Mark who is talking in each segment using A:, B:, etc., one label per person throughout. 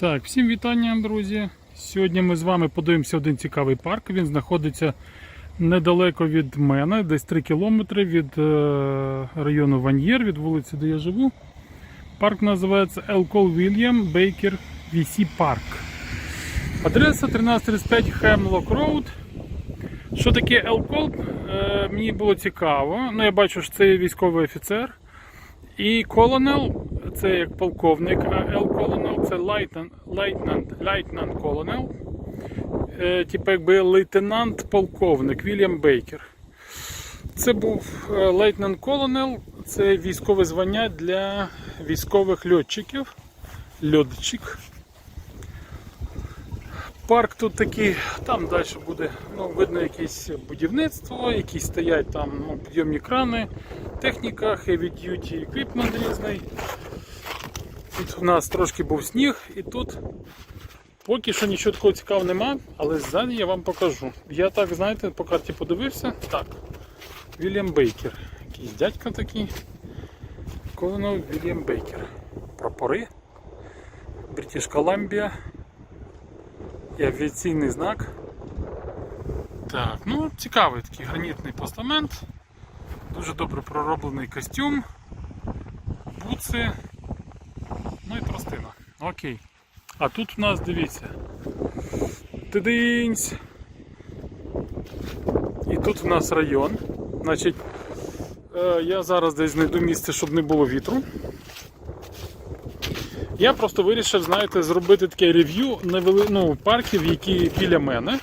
A: Так, всім вітання, друзі. Сьогодні ми з вами подивимося один цікавий парк. Він знаходиться недалеко від мене, десь 3 кілометри від е, району Ваньєр, від вулиці, де я живу. Парк називається Елкол Вільям Бейкер VC Парк. Адреса 1335 Хемлок Роуд. Що таке Елкол? Е, мені було цікаво. Ну, я бачу, що це військовий офіцер. І колонел це як полковник, Ел колонел це лейтенант, колонел. Типу якби лейтенант полковник Вільям Бейкер. Це був е, лейтенант колонел, це військове звання для військових льотчиків. Льотчик. Парк тут такий, там далі буде ну, видно якесь будівництво, якісь стоять там ну, підйомні крани, техніка, heavy duty equipment різний. Тут у нас трошки був сніг і тут поки що нічого такого цікавого нема, але ззаді я вам покажу. Я так, знаєте, по карті подивився. Так, Вільям Бейкер. Якийсь дядько такий. Колонel Вільям Бейкер. Прапори. Бритіш Колумбія і авіаційний знак. Так, ну цікавий такий гранітний постамент. Дуже добре пророблений костюм, буци. Окей. А тут у нас дивіться. Тидинць. І тут у нас район. Значить, е, я зараз десь знайду місце, щоб не було вітру. Я просто вирішив, знаєте, зробити таке рев'ю ну, парків, які біля мене.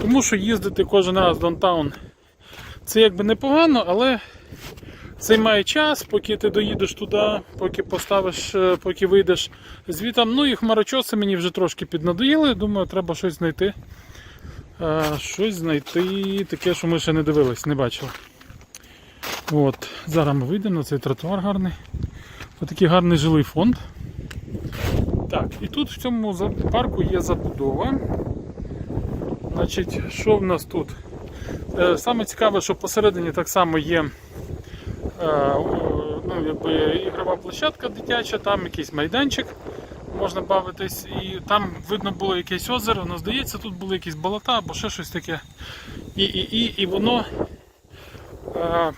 A: Тому що їздити кожен раз в Донтаун це якби непогано, але займає час, поки ти доїдеш туди, поки поставиш, е, поки вийдеш звітом. Ну і хмарочоси мені вже трошки піднадоїли. Думаю, треба щось знайти. Е, Щось знайти таке, що ми ще не дивились, не бачили. От, Зараз ми вийдемо на цей тротуар гарний. Ось такий гарний жилий фонд. Так, і тут в цьому парку є забудова. Значить, що в нас тут? Е, Саме цікаве, що посередині так само є ну, якби, ігрова площадка дитяча, там якийсь майданчик, можна бавитись, і там видно було якесь озеро, ну, здається, тут були якісь болота або ще щось таке. І, і, і, і воно. Е,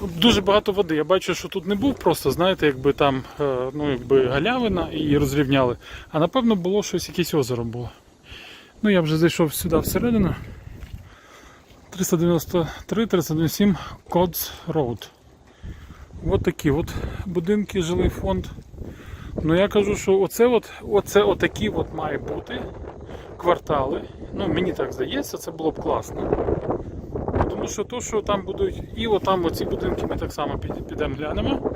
A: Дуже багато води. Я бачу, що тут не був просто, знаєте, якби там е, ну, якби галявина і розрівняли. А напевно було щось, якесь озеро було. Ну я вже зайшов сюди всередину. 393-397 Cods Road. От такі от будинки, жилий фонд. Ну я кажу, що оце от, оце отакі от має бути квартали. Ну мені так здається, це було б класно. Тому що то, що там будуть, і отам оці будинки ми так само підемо глянемо.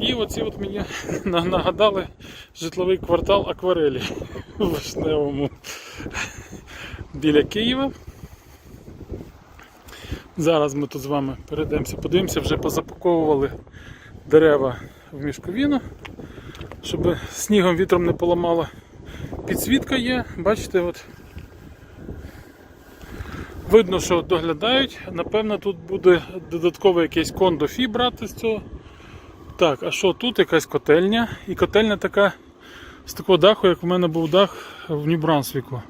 A: І оці от мені нагадали житловий квартал акварелі у Вишневому біля Києва. Зараз ми тут з вами перейдемося, подивимося, вже позапаковували дерева в мішковіну, щоб снігом вітром не поламало. Підсвітка є, бачите, от Видно, що доглядають. Напевно, тут буде додаткове якесь кондо-фі брати з цього. Так, а що тут якась котельня? І котельня така з такого даху, як у мене був дах в Нью-Брансвіку.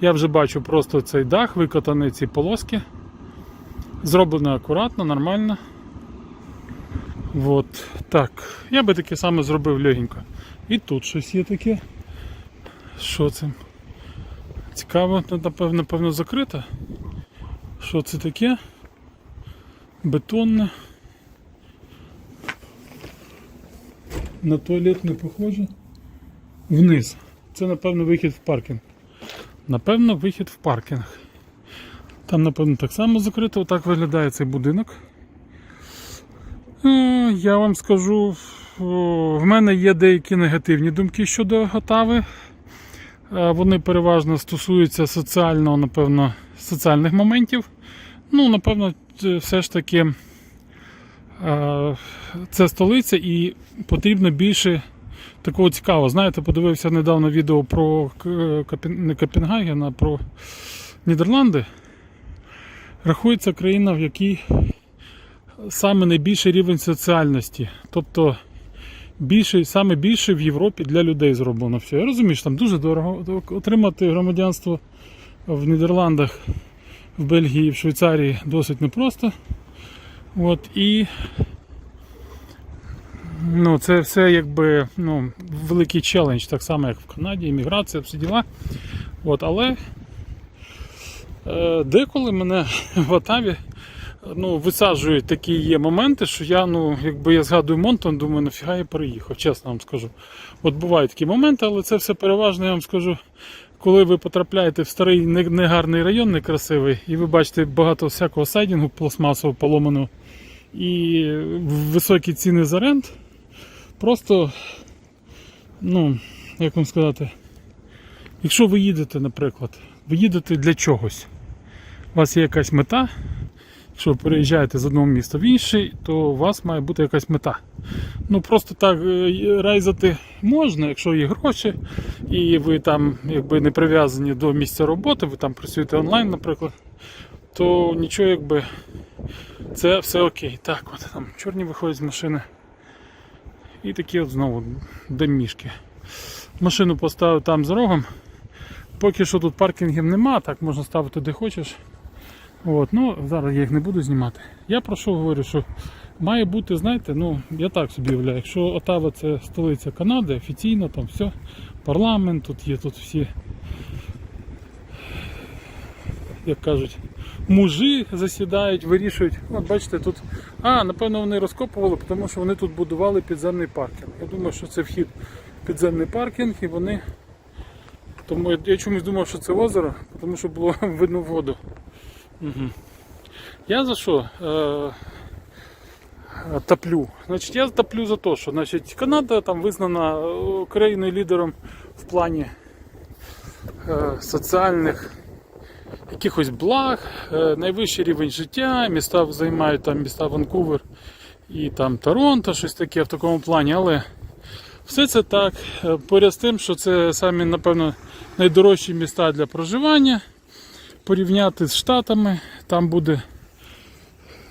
A: Я вже бачу просто цей дах, викотані ці полоски. Зроблено акуратно, нормально. От, так. Я би таке саме зробив легенько. І тут щось є таке. Що це? Цікаво, напевно, напевно закрито. Що це таке? Бетонне. На туалет не похоже. Вниз. Це, напевно, вихід в паркінг. Напевно, вихід в паркінг. Там, напевно, так само закрито. Отак виглядає цей будинок. Е, Я вам скажу, в мене є деякі негативні думки щодо Готави. Е, Вони переважно стосуються соціального, напевно, соціальних моментів. Ну, напевно, все ж таки е, це столиця і потрібно більше такого цікавого. Знаєте, подивився недавно відео про не Копенгаген, а про Нідерланди. Рахується країна, в якій саме найбільший рівень соціальності. Тобто більше, саме більше в Європі для людей зроблено все. Я розумію, що там дуже дорого отримати громадянство в Нідерландах, в Бельгії, в Швейцарії досить непросто. От, і ну, це все якби ну, великий челендж, так само як в Канаді, імміграція, всі діла. От, але деколи мене в Отаві ну, висаджують такі є моменти, що я, ну, якби я згадую Монтон, думаю, нафіга я переїхав, чесно вам скажу. От бувають такі моменти, але це все переважно, я вам скажу, коли ви потрапляєте в старий негарний район, некрасивий, і ви бачите багато всякого сайдінгу пластмасового поломаного і високі ціни за рент, просто, ну, як вам сказати, якщо ви їдете, наприклад, ви їдете для чогось, у вас є якась мета, якщо ви переїжджаєте з одного міста в інший, то у вас має бути якась мета. Ну просто так е, рейзати можна, якщо є гроші, і ви там якби не прив'язані до місця роботи, ви там працюєте онлайн, наприклад, то нічого якби це все окей. Так, от там чорні виходять з машини. І такі от знову домішки. Машину поставив там за рогом. Поки що тут паркінгів нема, так можна ставити де хочеш. От, ну, зараз я їх не буду знімати. Я про що говорю, що має бути, знаєте, ну, я так собі уявляю, якщо Отава це столиця Канади, офіційно там все, парламент, тут є тут всі, як кажуть, мужі засідають, вирішують. От бачите, тут. А, напевно, вони розкопували, тому що вони тут будували підземний паркінг. Я думаю, що це вхід підземний паркінг і вони. Тому я, чомусь думав, що це озеро, тому що було видно воду. Угу. Я за що е, е, топлю? Значить, я топлю за те, що значить, Канада там визнана е, країною лідером в плані е, соціальних якихось благ, е, найвищий рівень життя, міста займають там міста Ванкувер і там Торонто, щось таке в такому плані, але все це так. е, Поряд з тим, що це самі, напевно, найдорожчі міста для проживання порівняти з Штатами, там буде,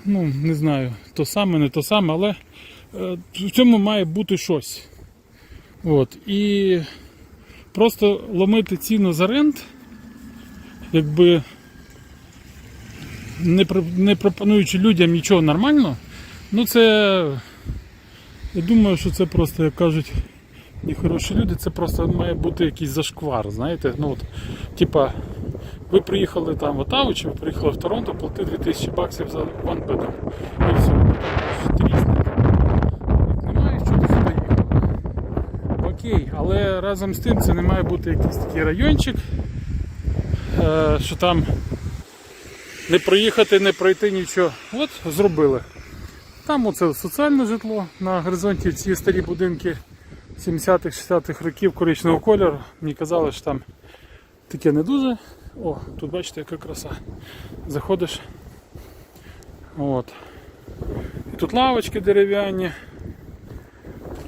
A: ну, не знаю, то саме, не то саме, але е, в цьому має бути щось. От. І просто ломити ціну за рент, якби не, пропонуючи людям нічого нормального, ну це. Я думаю, що це просто, як кажуть, і хороші люди, це просто має бути якийсь зашквар, знаєте. Ну от, типа, ви приїхали там в Отаву, чи ви приїхали в Торонто, плати 2000 баксів за ванбедом. І все, тріснете. Немає що ти сюди їхав. Окей, але разом з тим це не має бути якийсь такий райончик, е, що там не проїхати, не пройти нічого. От зробили. Там оце соціальне житло на горизонті ці старі будинки 70-х, 60-х років коричневого кольору. Мені казали, що там таке не дуже. О, тут бачите, яка краса. Заходиш. От. І тут лавочки дерев'яні.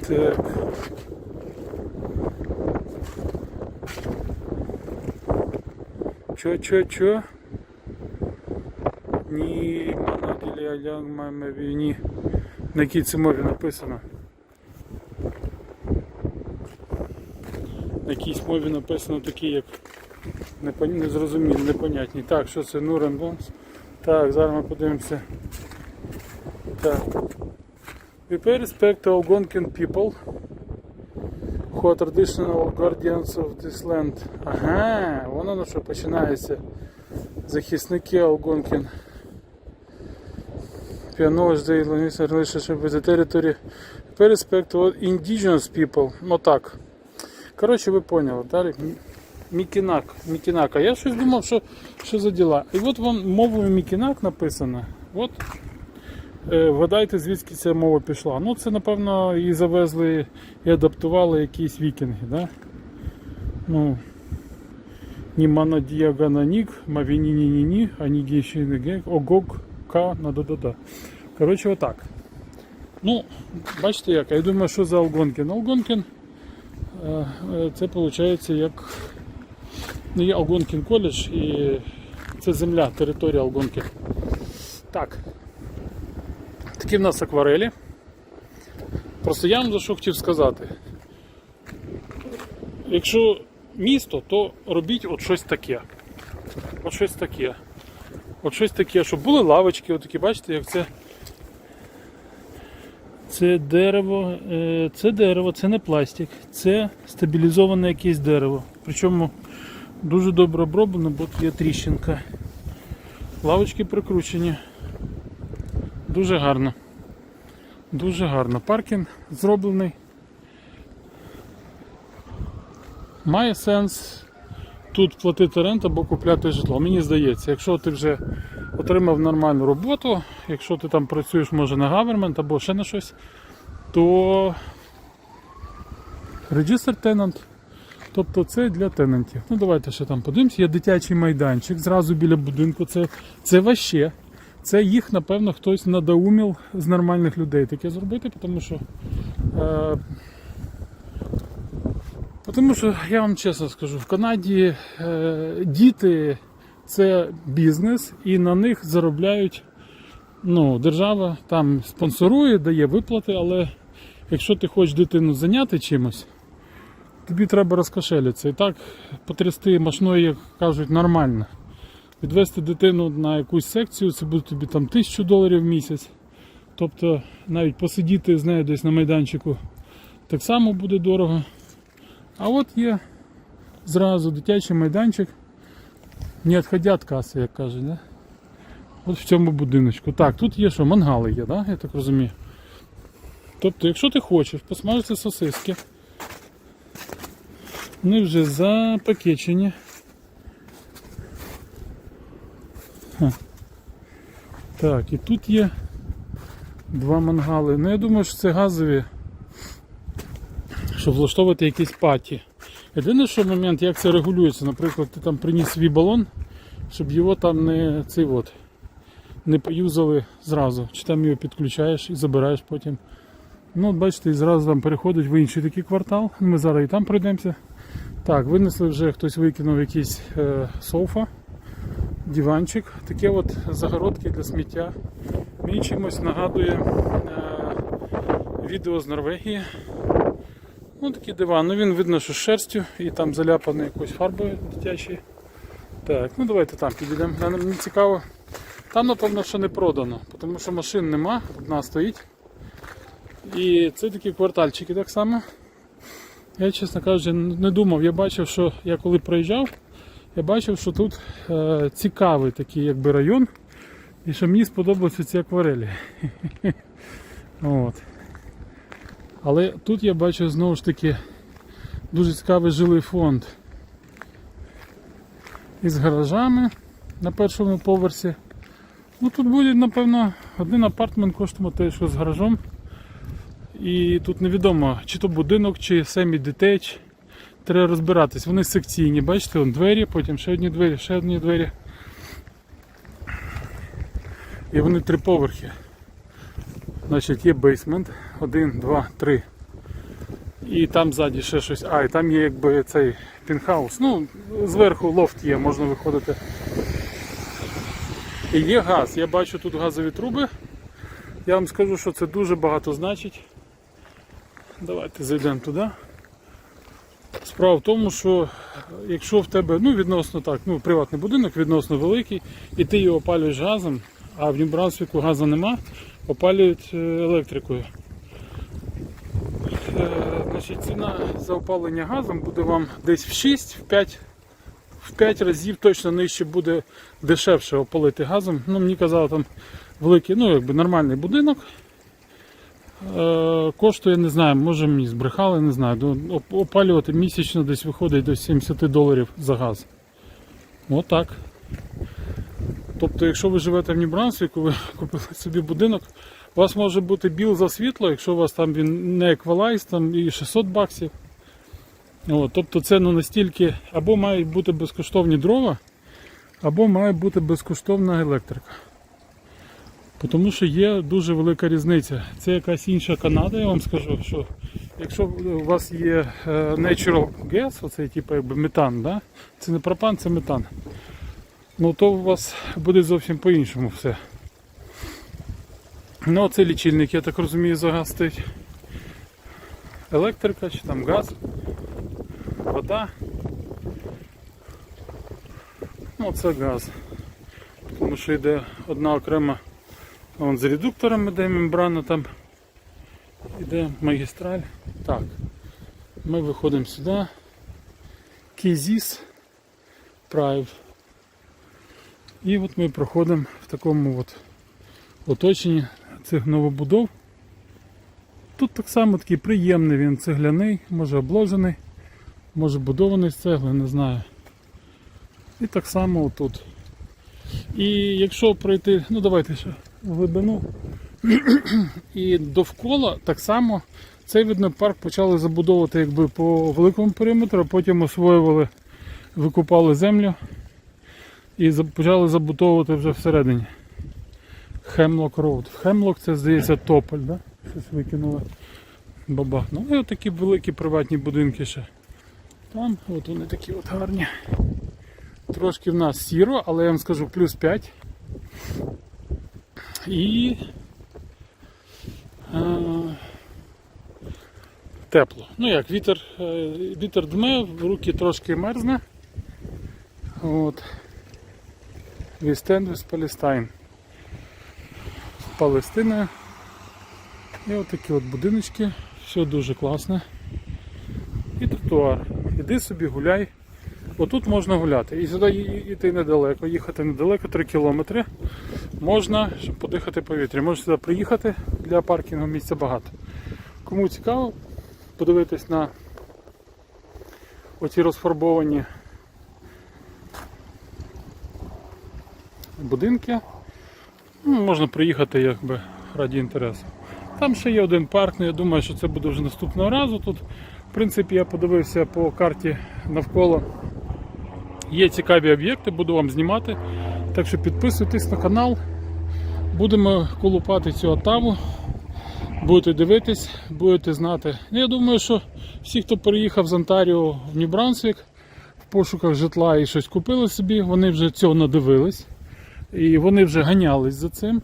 A: Так. Чо, чо, чо? Ні, манаділі алямамеві, ні. На якій це мові написано? На якійсь мові написано такі, як незрозумілі, непонятні. Так, що це Нуренбонс? Так, зараз ми подивимося. Так. We pay respect to Algonquin people who are traditional guardians of this land. Ага, воно на що починається. Захисники Algonquin. Acknowledge the linguistic relationship with the territory. Respect to indigenous people. Ну так. Коротше, ви поняли. Далі. Мікінак. Мікінак. А я щось думав, що, що за діла. І от вам мовою Мікінак написано. От. Е, вгадайте, звідки ця мова пішла. Ну, це, напевно, її завезли і адаптували якісь вікінги, да? Ну. Німана діагананік, мавіні ні ні ні анігі ще огок, ка, на да-да-да. Коротше, отак. Ну, бачите як, я думаю, що за Алгонкін. Алгонкін е, е, це виходить як ну, є Алгонкін коледж і це земля, територія Алгонкін. Так. Такі в нас акварелі. Просто я вам за що хотів сказати. Якщо місто, то робіть от щось таке. От щось таке. От щось таке, щоб були лавочки, отакі, бачите, як це. Це дерево, е, це дерево, це не пластик, це стабілізоване якесь дерево. Причому дуже добре оброблено, бо є тріщинка. Лавочки прикручені. Дуже гарно. Дуже гарно. Паркінг зроблений. Має сенс тут платити рент або купляти житло. Мені здається, якщо ти вже отримав нормальну роботу, якщо ти там працюєш може на гавермент або ще на щось, то Register Tenant. Тобто це для тенантів. Ну давайте ще там подивимось. Є дитячий майданчик зразу біля будинку. Це, це ваще. Це їх, напевно, хтось надоумів з нормальних людей таке зробити, тому що. Е, тому що я вам чесно скажу, в Канаді е, діти це бізнес, і на них заробляють. Ну, держава там спонсорує, дає виплати, але якщо ти хочеш дитину зайняти чимось, тобі треба розкошелитися. І так потрясти машиною, як кажуть, нормально. Відвести дитину на якусь секцію, це буде тобі там тисячу доларів в місяць. Тобто навіть посидіти з нею десь на майданчику так само буде дорого. А от є зразу дитячий майданчик, не відходя від каси, як кажуть. Да? От в цьому будиночку. Так, тут є що, мангали є, да? я так розумію. Тобто, якщо ти хочеш посмажити сосиски, вони вже запакечені. Так, і тут є два мангали. Ну я думаю, що це газові, щоб влаштовувати якісь паті. Єдине, що момент, як це регулюється, наприклад, ти там приніс свій балон, щоб його там не цей от, не поюзали зразу. Чи там його підключаєш і забираєш потім. Ну, от бачите, і зразу там переходить в інший такий квартал. Ми зараз і там пройдемося. Так, винесли вже хтось викинув якийсь е, софа, диванчик, таке от загородки для сміття. Мені чимось нагадує е, відео з Норвегії. Ну такий диван. Ну він видно, що з шерстю і там заляпаний якоюсь фарбою дитячою. Так, ну давайте там підійдемо. Мені цікаво. Там, напевно, що не продано, тому що машин нема, одна стоїть. І це такі квартальчики так само. Я, чесно кажучи, не думав. Я бачив, що я коли проїжджав, я бачив, що тут е, цікавий такий якби район. І що мені сподобалися ці акварелі. От. Але тут я бачу знову ж таки дуже цікавий жилий фонд. Із гаражами на першому поверсі. Ну Тут буде, напевно, один апартмент коштувати що з гаражом. І тут невідомо, чи то будинок, чи семі детеч. Треба розбиратись. Вони секційні, бачите, вон двері, потім ще одні двері, ще одні двері. І вони три поверхи. Значить, є бейсмент. Один, два, три. І там ззаді ще щось. А, і там є якби цей пінхаус. Ну, зверху лофт є, можна виходити. І є газ. Я бачу тут газові труби. Я вам скажу, що це дуже багато значить. Давайте зайдемо туди. Справа в тому, що якщо в тебе ну, відносно так, ну, приватний будинок відносно великий, і ти його опалюєш газом, а в Нью-Брансвіку газу нема, опалюють е, електрикою. Е, Значить, ціна за опалення газом буде вам десь в 6, в 5, в 5 разів точно нижче буде дешевше опалити газом. Ну, мені казали, там великий, ну якби нормальний будинок. Е, коштує, не знаю, може мені збрехали, не знаю. Опалювати місячно десь виходить до 70 доларів за газ. Отак. Тобто, якщо ви живете в Нью-Брансвіку, ви купили собі будинок, у вас може бути біл за світло, якщо у вас там він не еквалайз, там і 600 баксів. От, тобто це ну, настільки або мають бути безкоштовні дрова, або має бути безкоштовна електрика. Тому що є дуже велика різниця. Це якась інша Канада, я вам скажу, що якщо у вас є е, natural gas, оцей типу метан, да? це не пропан, це метан. Ну то у вас буде зовсім по-іншому все. Ну це лічильник, я так розумію, за газ стоїть. електрика, чи там газ, вода. Ну, це газ. Тому що йде одна окрема вон з редуктором іде мембрана там. Іде магістраль. Так. Ми виходимо сюди. Кейзіс Прайв. І от ми проходимо в такому от оточенні цих новобудов. Тут так само такий приємний він цегляний, може обложений, може будований з цегли, не знаю. І так само отут. І якщо пройти, ну давайте ще в глибину. І довкола так само цей видно парк почали забудовувати якби по великому периметру, а потім освоювали, викупали землю і почали забудовувати вже всередині. Хемлок Роуд. Хемлок це здається тополь, да? Щось викинули. Бабах. Ну і отакі великі приватні будинки ще. Там, от вони такі от гарні. Трошки в нас сіро, але я вам скажу плюс 5. І е, тепло. Ну як, вітер, е, вітер дме, в руки трошки мерзне. От. We stand with Palestine. Палестина. І от от будиночки, все дуже класне. І тротуар. Іди собі гуляй. Отут можна гуляти. І сюди йти недалеко, їхати недалеко, 3 кілометри. Можна, щоб подихати повітря. Можна сюди приїхати для паркінгу місця багато. Кому цікаво, подивитись на оці розфарбовані будинки. Ну, можна приїхати якби раді інтересу. Там ще є один парк, але я думаю, що це буде вже наступного разу. Тут, в принципі, я подивився по карті навколо. Є цікаві об'єкти, буду вам знімати. Так що підписуйтесь на канал. Будемо колупати цю отаву. Будете дивитись, будете знати. Ну, Я думаю, що всі, хто переїхав з Онтаріо в Нью-Брансвік в пошуках житла і щось купили собі, вони вже цього надивились. І вони вже ганялись за цим.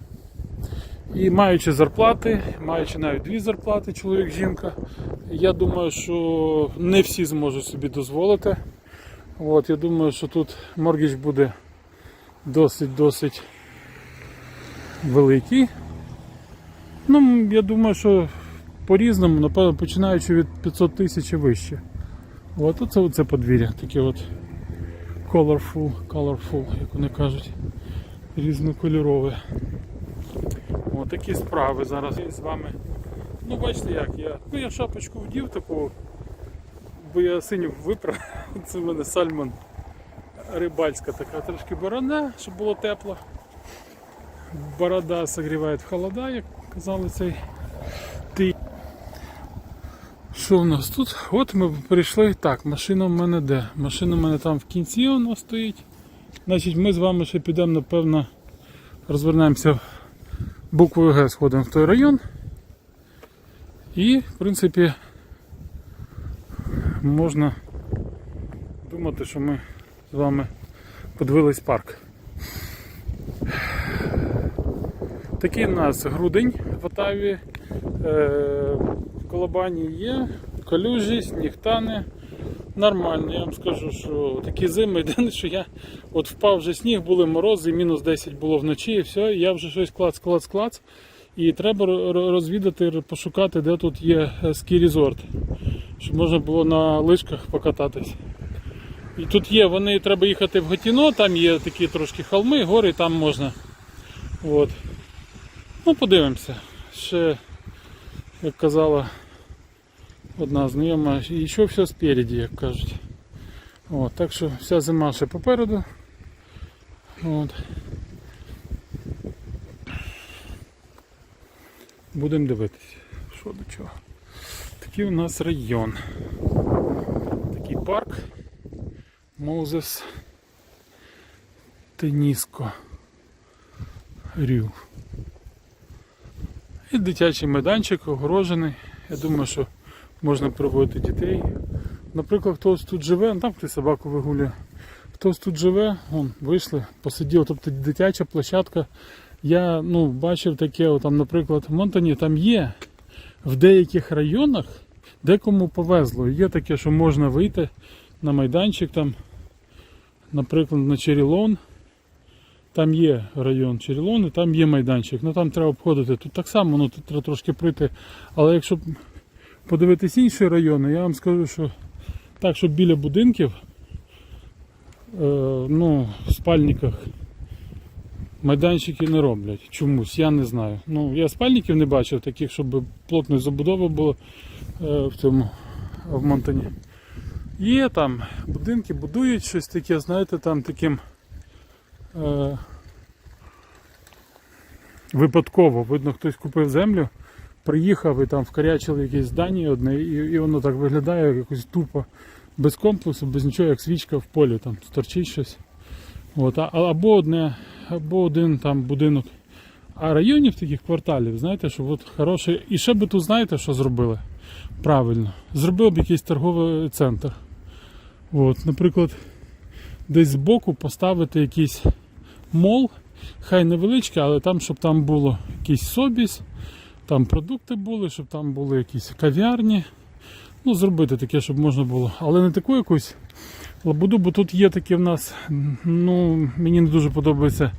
A: І маючи зарплати, маючи навіть дві зарплати, чоловік, жінка, я думаю, що не всі зможуть собі дозволити. От, я думаю, що тут моргіч буде досить-досить великий. Ну, я думаю, що по-різному, напевно, починаючи від 500 тисяч і вище. От оце, оце подвір'я, таке от colorful, colorful, як вони кажуть, різнокольорове. О, такі справи зараз з вами. Ну, бачите як, я, ну, я шапочку вдів таку, бо я синю виправ. Це в мене сальмон рибальська така трошки борода, щоб було тепло. Борода согріває в холода, як казали цей ти. Що в нас тут? От ми прийшли. Так, машина в мене де? Машина в мене там в кінці вона стоїть. Значить, ми з вами ще підемо, напевно, розвернемося буквою Г, сходимо в той район. І, в принципі, можна думати, що ми з вами подивились парк. Такий у нас грудень в Отаві. Е, в Колобані є, калюжі, сніг тане. Нормально, я вам скажу, що такі зими, єдине, що я от впав вже сніг, були морози, мінус 10 було вночі, і все, я вже щось клац, клац, клац. І треба ро- ро- розвідати, пошукати, де тут є е, скій резорт, щоб можна було на лижках покататись. І тут є, вони треба їхати в Гатіно, там є такі трошки холми, гори, там можна. От. Ну, подивимося. Ще, як казала одна знайома, і що все спереді, як кажуть. От, так що вся зима ще попереду. От. Будемо дивитися, що до чого. Такий у нас район. Такий парк. Мозес Теніско Рю. І дитячий майданчик огорожений. Я думаю, що можна проводити дітей. Наприклад, хтось тут живе, ну, там хтось собаку вигулює. Хтось тут живе, вон, вийшли, посиділи, тобто дитяча площадка. Я ну, бачив таке, там, наприклад, в Монтані там є в деяких районах Декому повезло. Є таке, що можна вийти на майданчик, там, наприклад, на Черілон. Там є район Черілон і там є майданчик. Ну там треба обходити. Тут так само, ну тут треба трошки прийти. Але якщо подивитись інші райони, я вам скажу, що так, щоб біля будинків, е, ну, в спальниках майданчики не роблять. Чомусь, я не знаю. Ну, я спальників не бачив, таких, щоб плотної забудови було е, в цьому в Монтані. Є там будинки, будують щось таке, знаєте, там таким е, випадково. Видно, хтось купив землю, приїхав і там вкорячили якесь здання одне, і, і воно так виглядає якось тупо, без комплексу, без нічого, як свічка в полі, там торчить щось. От, а, або одне, або один там будинок. А районів таких кварталів, знаєте, що от хороший. І ще би тут знаєте, що зробили? Правильно. Зробив б якийсь торговий центр. От, наприклад, десь збоку поставити якийсь мол, хай невеличкий, але там, щоб там було якийсь собіс, там продукти були, щоб там були якісь кав'ярні. Ну, зробити таке, щоб можна було. Але не таку якусь лабуду, бо тут є такі в нас, ну, мені не дуже подобаються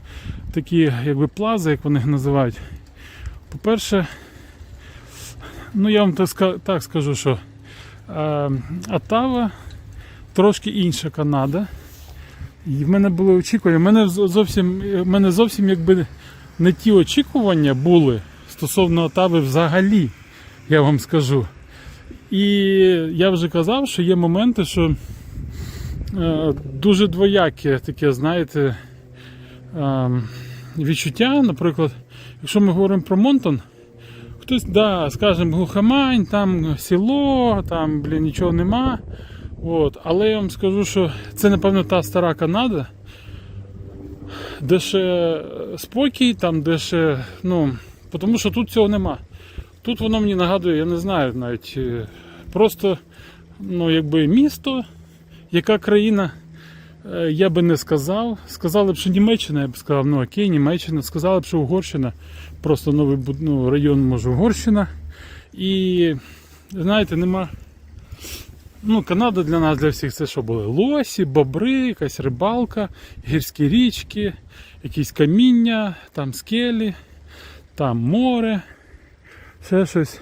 A: такі якби плази, як вони їх називають. По-перше, ну я вам так, скажу, що е, Оттава трошки інша Канада. І в мене були очікування. В мене зовсім, в мене зовсім якби не ті очікування були стосовно Оттави взагалі, я вам скажу. І я вже казав, що є моменти, що е, дуже двояке таке, знаєте, е, відчуття. Наприклад, якщо ми говоримо про Монтон, хтось, да, скажемо, глухомань, там село, там, блін, нічого нема. От. Але я вам скажу, що це, напевно, та стара Канада, де ще спокій, там, де ще, ну, тому що тут цього нема. Тут воно мені нагадує, я не знаю навіть, е, просто ну, якби місто, яка країна, е, я би не сказав. Сказали б, що Німеччина, я б сказав, ну окей, Німеччина. Сказали б, що Угорщина, просто новий ну, район, може, Угорщина. І знаєте, нема. Ну, Канада для нас, для всіх, це що були? Лосі, бобри, якась рибалка, гірські річки, якісь каміння, там скелі, там море, ще щось.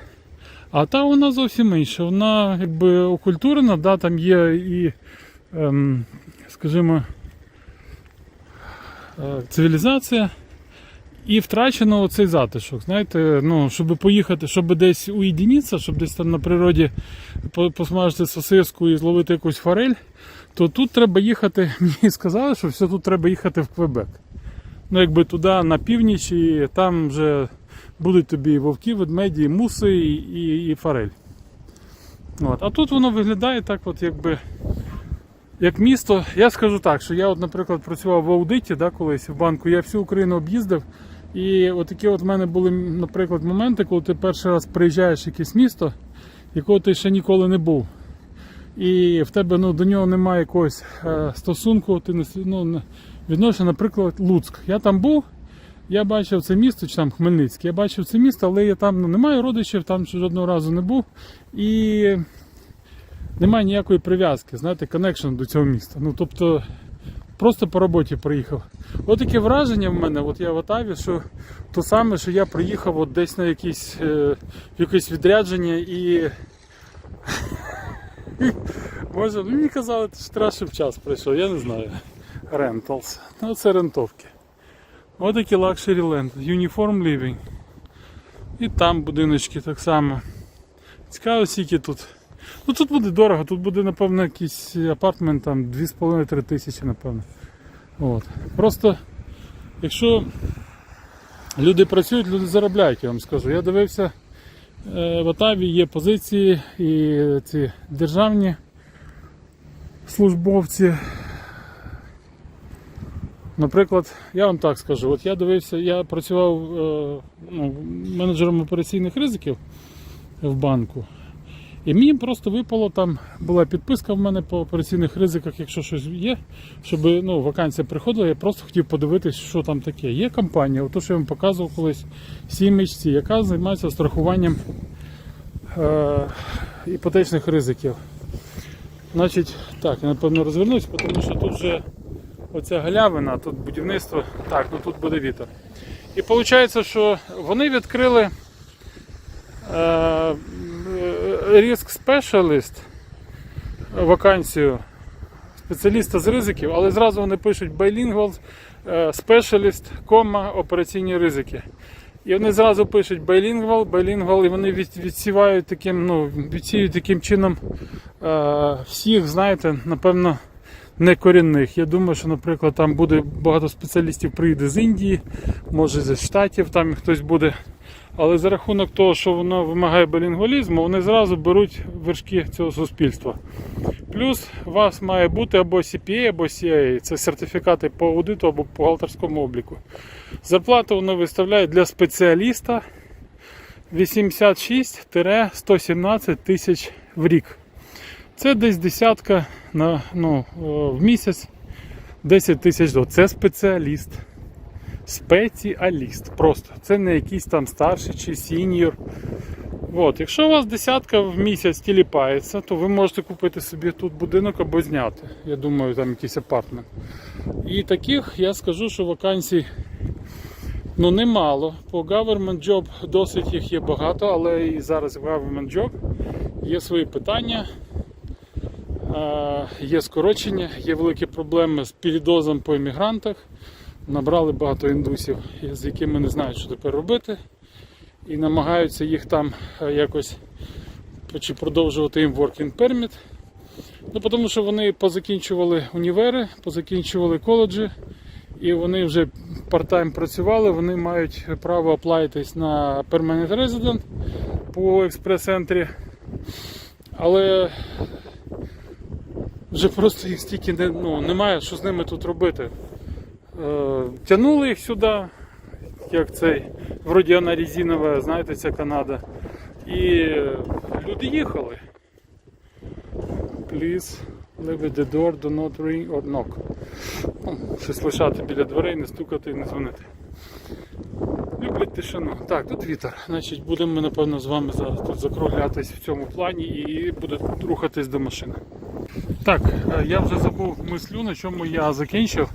A: А та вона зовсім інша. Вона якби окультурена, да, там є і, ем, скажімо, е, цивілізація. І втрачено оцей затишок. Знаєте, ну, щоб поїхати, щоб десь уєдинитися, щоб десь там на природі посмажити сосиску і зловити якусь форель, то тут треба їхати. Мені сказали, що все тут треба їхати в Квебек. Ну, якби туди на північ, і там вже будуть тобі вовки, ведмеді, муси, і, і, і форель. От. А тут воно виглядає так, от якби. Як місто, я скажу так, що я, от, наприклад, працював в аудиті да, колись в банку, я всю Україну об'їздив. І от такі от в мене були, наприклад, моменти, коли ти перший раз приїжджаєш в якесь місто, якого ти ще ніколи не був. І в тебе ну, до нього немає якогось е, стосунку, ти не, ну, не відношення, наприклад, Луцьк. Я там був, я бачив це місто, чи там Хмельницький, я бачив це місто, але я там ну, немає родичів, там жодного разу не був. І немає ніякої прив'язки, знаєте, коннекшн до цього міста. Ну, тобто, просто по роботі приїхав. От таке враження в мене, от я в Отаві, що то саме, що я приїхав от десь на якісь, е, якесь відрядження і. Може, ну, мені казали, що треба, щоб час прийшов, я не знаю. Rentals. Ну, це рентовки. Ось такі лакшері ленд. Uniform living. І там будиночки так само. Цікаво, скільки тут. Ну тут буде дорого, тут буде, напевно, якийсь апартмент там 2,5-3 тисячі, напевно. От. Просто, якщо люди працюють, люди заробляють, я вам скажу. Я дивився, е, в Отаві є позиції і ці державні службовці. Наприклад, я вам так скажу, от я дивився, я працював е, ну, менеджером операційних ризиків в банку. І мені просто випало там, була підписка в мене по операційних ризиках, якщо щось є, щоб ну, вакансія приходила, я просто хотів подивитись, що там таке. Є компанія, ото що я вам показував колись CMHC, яка займається страхуванням е, іпотечних ризиків. Значить, так, я напевно розвернусь, тому що тут вже оця галявина, тут будівництво, так, ну тут буде вітер. І виходить, що вони відкрили е, е, Risk Specialist вакансію спеціаліста з ризиків, але зразу вони пишуть Bilingual е, Specialist, операційні ризики. І вони зразу пишуть bilingual, bilingual, і вони від, відсівають таким, ну, відсіюють таким чином е, всіх, знаєте, напевно, некорінних. Я думаю, що, наприклад, там буде багато спеціалістів приїде з Індії, може зі Штатів, там хтось буде. Але за рахунок того, що воно вимагає білінгвалізму, вони зразу беруть вершки цього суспільства. Плюс у вас має бути або CPA, або CIA. Це сертифікати по аудиту або по бухгалтерському обліку. Зарплату вони виставляють для спеціаліста 86-117 тисяч в рік. Це десь десятка на, ну, в місяць 10 тисяч доларів. Це спеціаліст. Спеціаліст. Просто. Це не якийсь там старший чи сіньор. От, якщо у вас десятка в місяць тіліпається, то ви можете купити собі тут будинок або зняти. Я думаю, там якийсь апартмент. І таких я скажу, що вакансій ну, немало. По government job досить їх є багато, але і зараз government job є свої питання. Е, Є скорочення, є великі проблеми з передозом по іммігрантах. Набрали багато індусів, з якими не знають, що тепер робити і намагаються їх там е, якось чи продовжувати їм working permit. Ну, тому що вони позакінчували універи, позакінчували коледжі, і вони вже part-time працювали, вони мають право оплатитись на permanent resident по експрес-центрі. Але вже просто їх стільки не, ну, немає, що з ними тут робити. Е, тянули їх сюди, як цей, вроді вона резинова, знаєте, ця Канада. І люди їхали. Please leave the door, do not ring or knock. Ну, щось лишати біля дверей, не стукати і не дзвонити. Люблять тишину. Так, тут вітер. Значить, будемо ми, напевно, з вами зараз тут закруглятись в цьому плані і будемо рухатись до машини. Так, е, я вже забув мислю, на чому я закінчив.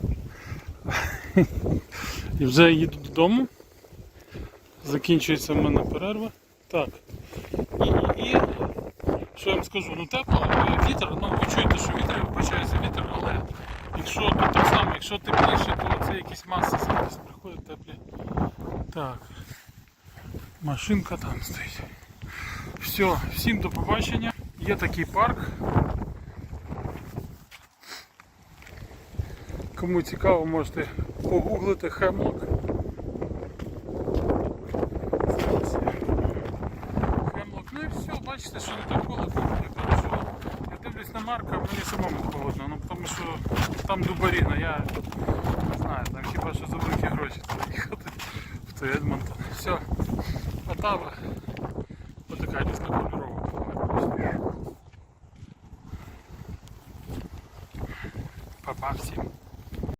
A: І вже їду додому. Закінчується в мене перерва. Так. І, і, і що я вам скажу, ну тепло, е, вітер, ну ви чуєте, що вітер, вибачається вітер, але якщо тут так само, якщо тепліше, то це якісь маси зараз приходять теплі. Так. Машинка там стоїть. Все, всім до побачення. Є такий парк. Кому цікаво, можете погуглити хемлок.